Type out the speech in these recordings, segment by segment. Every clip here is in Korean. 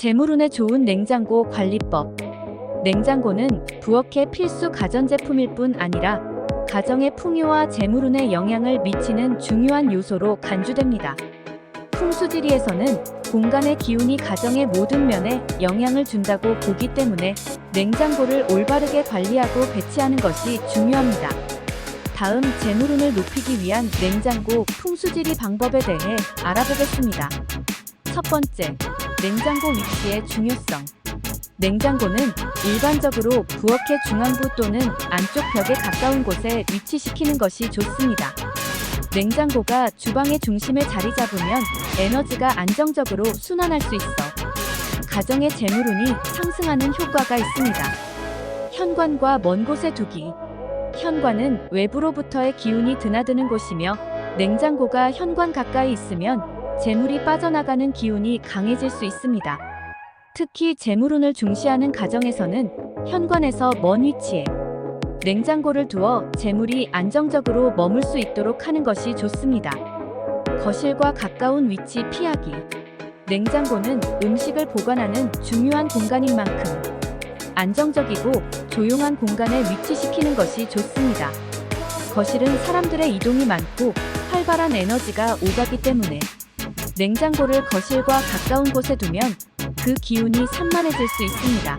재물운에 좋은 냉장고 관리법. 냉장고는 부엌의 필수 가전제품일 뿐 아니라 가정의 풍요와 재물운에 영향을 미치는 중요한 요소로 간주됩니다. 풍수지리에서는 공간의 기운이 가정의 모든 면에 영향을 준다고 보기 때문에 냉장고를 올바르게 관리하고 배치하는 것이 중요합니다. 다음 재물운을 높이기 위한 냉장고 풍수지리 방법에 대해 알아보겠습니다. 첫 번째, 냉장고 위치의 중요성. 냉장고는 일반적으로 부엌의 중앙부 또는 안쪽 벽에 가까운 곳에 위치시키는 것이 좋습니다. 냉장고가 주방의 중심에 자리 잡으면 에너지가 안정적으로 순환할 수 있어 가정의 재물운이 상승하는 효과가 있습니다. 현관과 먼 곳에 두기. 현관은 외부로부터의 기운이 드나드는 곳이며 냉장고가 현관 가까이 있으면 재물이 빠져나가는 기운이 강해질 수 있습니다. 특히 재물운을 중시하는 가정에서는 현관에서 먼 위치에 냉장고를 두어 재물이 안정적으로 머물 수 있도록 하는 것이 좋습니다. 거실과 가까운 위치 피하기. 냉장고는 음식을 보관하는 중요한 공간인 만큼 안정적이고 조용한 공간에 위치시키는 것이 좋습니다. 거실은 사람들의 이동이 많고 활발한 에너지가 오가기 때문에 냉장고를 거실과 가까운 곳에 두면 그 기운이 산만해질 수 있습니다.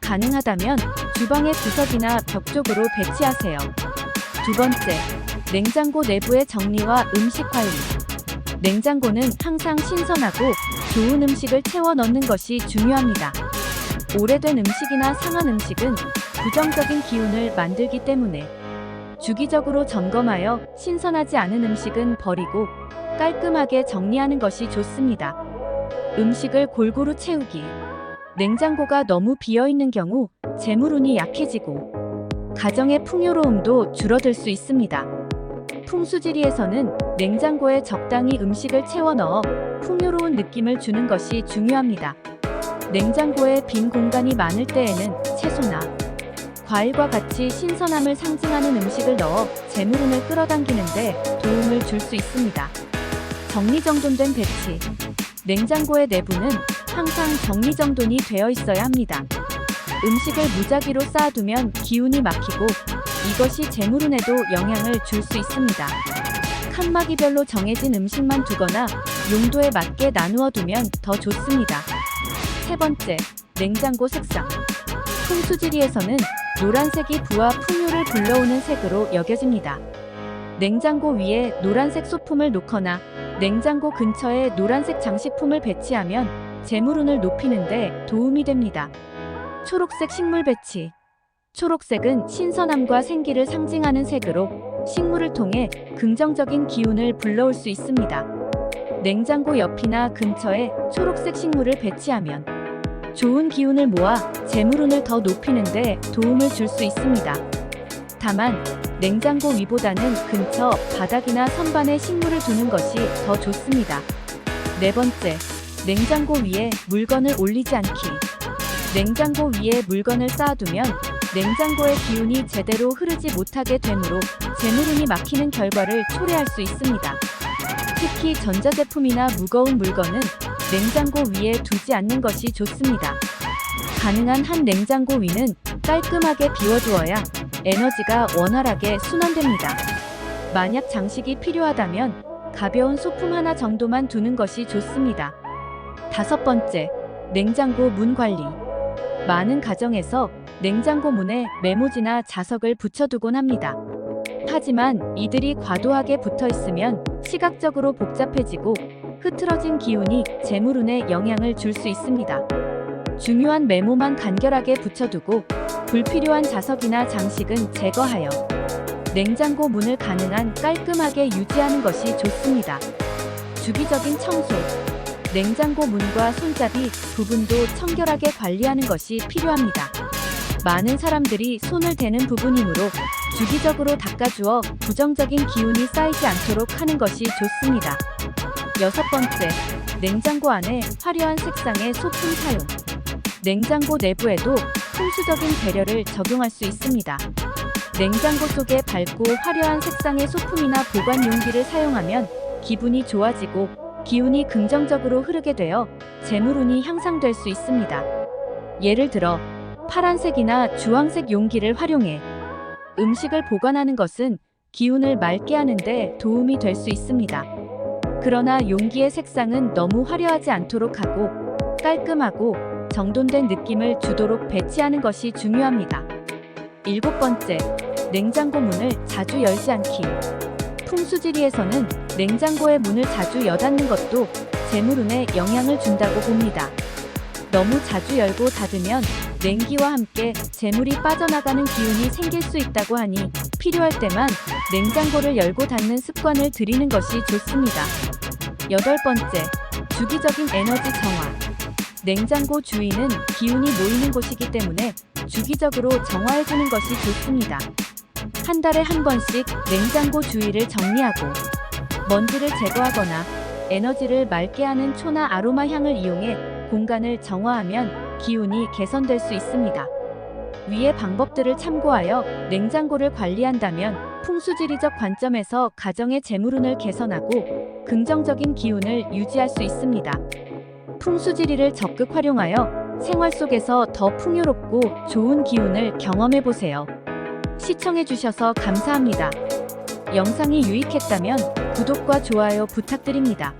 가능하다면 주방의 구석이나 벽 쪽으로 배치하세요. 두 번째, 냉장고 내부의 정리와 음식 관리. 냉장고는 항상 신선하고 좋은 음식을 채워 넣는 것이 중요합니다. 오래된 음식이나 상한 음식은 부정적인 기운을 만들기 때문에 주기적으로 점검하여 신선하지 않은 음식은 버리고 깔끔하게 정리하는 것이 좋습니다. 음식을 골고루 채우기. 냉장고가 너무 비어 있는 경우 재물운이 약해지고 가정의 풍요로움도 줄어들 수 있습니다. 풍수지리에서는 냉장고에 적당히 음식을 채워 넣어 풍요로운 느낌을 주는 것이 중요합니다. 냉장고에 빈 공간이 많을 때에는 채소나 과일과 같이 신선함을 상징하는 음식을 넣어 재물운을 끌어당기는데 도움을 줄 수 있습니다. 정리정돈된 배치. 냉장고의 내부는 항상 정리정돈이 되어 있어야 합니다. 음식을 무작위로 쌓아두면 기운이 막히고 이것이 재물운에도 영향을 줄 수 있습니다. 칸막이별로 정해진 음식만 두거나 용도에 맞게 나누어 두면 더 좋습니다. 세 번째, 냉장고 색상. 풍수지리에서는 노란색이 부와 풍요를 불러오는 색으로 여겨집니다. 냉장고 위에 노란색 소품을 놓거나 냉장고 근처에 노란색 장식품을 배치하면 재물운을 높이는데 도움이 됩니다. 초록색 식물 배치. 초록색은 신선함과 생기를 상징하는 색으로 식물을 통해 긍정적인 기운을 불러올 수 있습니다. 냉장고 옆이나 근처에 초록색 식물을 배치하면 좋은 기운을 모아 재물운을 더 높이는 데 도움을 줄 수 있습니다. 다만 냉장고 위보다는 근처 바닥이나 선반에 식물을 두는 것이 더 좋습니다. 네 번째, 냉장고 위에 물건을 올리지 않기. 냉장고 위에 물건을 쌓아두면 냉장고의 기운이 제대로 흐르지 못하게 되므로 재물운이 막히는 결과를 초래할 수 있습니다. 특히 전자제품이나 무거운 물건은 냉장고 위에 두지 않는 것이 좋습니다. 가능한 한 냉장고 위는 깔끔하게 비워두어야 에너지가 원활하게 순환됩니다. 만약 장식이 필요하다면 가벼운 소품 하나 정도만 두는 것이 좋습니다. 다섯 번째, 냉장고 문 관리. 많은 가정에서 냉장고 문에 메모지나 자석을 붙여두곤 합니다. 하지만 이들이 과도하게 붙어 있으면 시각적으로 복잡해지고 흐트러진 기운이 재물운에 영향을 줄 수 있습니다. 중요한 메모만 간결하게 붙여두고 불필요한 자석이나 장식은 제거하여 냉장고 문을 가능한 깔끔하게 유지하는 것이 좋습니다. 주기적인 청소. 냉장고 문과 손잡이 부분도 청결하게 관리하는 것이 필요합니다. 많은 사람들이 손을 대는 부분이므로 주기적으로 닦아주어 부정적인 기운이 쌓이지 않도록 하는 것이 좋습니다. 여섯 번째, 냉장고 안에 화려한 색상의 소품 사용. 냉장고 내부에도 풍수적인 배려를 적용할 수 있습니다. 냉장고 속에 밝고 화려한 색상의 소품이나 보관 용기를 사용하면 기분이 좋아지고 기운이 긍정적으로 흐르게 되어 재물운이 향상될 수 있습니다. 예를 들어 파란색이나 주황색 용기를 활용해 음식을 보관하는 것은 기운을 맑게 하는데 도움이 될 수 있습니다. 그러나 용기의 색상은 너무 화려하지 않도록 하고 깔끔하고 정돈된 느낌을 주도록 배치하는 것이 중요합니다. 일곱 번째, 냉장고 문을 자주 열지 않기. 풍수지리에서는 냉장고의 문을 자주 여닫는 것도 재물운에 영향을 준다고 봅니다. 너무 자주 열고 닫으면 냉기와 함께 재물이 빠져나가는 기운이 생길 수 있다고 하니 필요할 때만 냉장고를 열고 닫는 습관을 들이는 것이 좋습니다. 여덟 번째, 주기적인 에너지 정화. 냉장고 주위는 기운이 모이는 곳이기 때문에 주기적으로 정화해주는 것이 좋습니다. 한 달에 한 번씩 냉장고 주위를 정리하고 먼지를 제거하거나 에너지를 맑게 하는 초나 아로마 향을 이용해 공간을 정화하면 기운이 개선될 수 있습니다. 위의 방법들을 참고하여 냉장고를 관리한다면 풍수지리적 관점에서 가정의 재물운을 개선하고 긍정적인 기운을 유지할 수 있습니다. 풍수지리를 적극 활용하여 생활 속에서 더 풍요롭고 좋은 기운을 경험해 보세요. 시청해 주셔서 감사합니다. 영상이 유익했다면 구독과 좋아요 부탁드립니다.